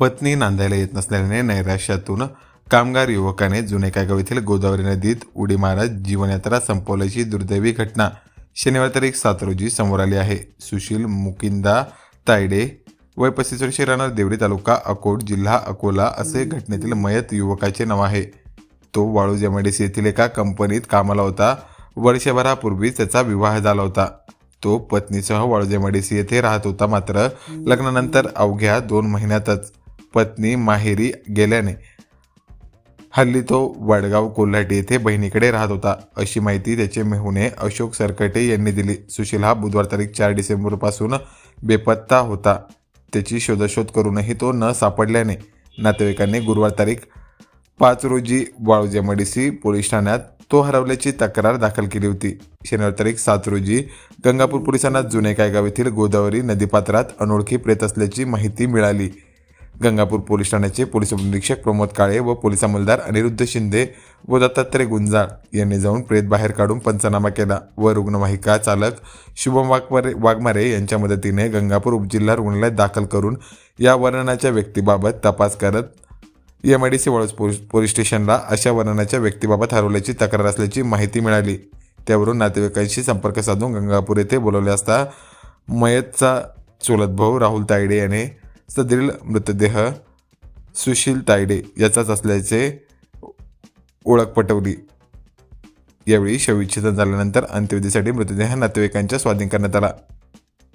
पत्नी नांदायला येत नसल्याने नैराश्यातून कामगार युवकाने जुने कायगाव येथील गोदावरी नदीत उडी मारत जीवनयात्रा संपवल्याची दुर्दैवी घटना शनिवार तारीख सात रोजी समोर आली आहे. सुशील मुकिंदा तायडे वय पस्तीस वर्षे राहणार देवरी तालुका अकोट जिल्हा अकोला असे घटनेतील मयत युवकाचे नाव आहे. तो वाळूज एमआयडीसी येथील एका कंपनीत कामाला होता. वर्षभरापूर्वी त्याचा विवाह झाला होता. तो पत्नीसह वाळूज एमआयडीसी येथे राहत होता मात्र लग्नानंतर अवघ्या दोन महिन्यातच. पत्नी माहेरी गेल्याने हल्ली तो वडगाव कोल्हाटी येथे बहिणीकडे राहत होता. अशी माहिती त्याचे मेहुणे अशोक सरकटे यांनी दिली. सुशील हा बुधवार तारीख चार डिसेंबरपासून बेपत्ता होता. त्याची शोधशोध करूनही तो न सापडल्याने नातेवाईकांनी गुरुवार तारीख पाच रोजी वाळूजेमडीसी पोलीस ठाण्यात तो हरवल्याची तक्रार दाखल केली होती. शनिवार तारीख सात रोजी गंगापूर पोलिसांना जुने कायगाव येथील गोदावरी नदीपात्रात अनोळखी प्रेत असल्याची माहिती मिळाली. गंगापूर पोलीस ठाण्याचे पोलीस उपनिरीक्षक प्रमोद काळे व पोलीस अंमलदार अनिरुद्ध शिंदे व दत्तात्रय गुंजाळ यांनी जाऊन प्रेत बाहेर काढून पंचनामा केला व रुग्णवाहिका चालक शुभम वाघमारे वाघमारे यांच्या मदतीने गंगापूर उपजिल्हा रुग्णालयात दाखल करून या वर्णनाच्या व्यक्तीबाबत तपास करत M I D C Waluj police police स्टेशनला अशा वर्णनाच्या व्यक्तीबाबत हरवल्याची तक्रार असल्याची माहिती मिळाली. त्यावरून नातेवाईकांशी संपर्क साधून गंगापूर येथे बोलवले असता मयतचा चुलत भाऊ राहुल तायडे याने सदरील मृतदेह सुशील तायडे याचाच असल्याचे ओळख पटवली. यावेळी शवविच्छेदन झाल्यानंतर अंत्यविधीसाठी मृतदेह नातेवाईकांच्या स्वाधीन करण्यात आला.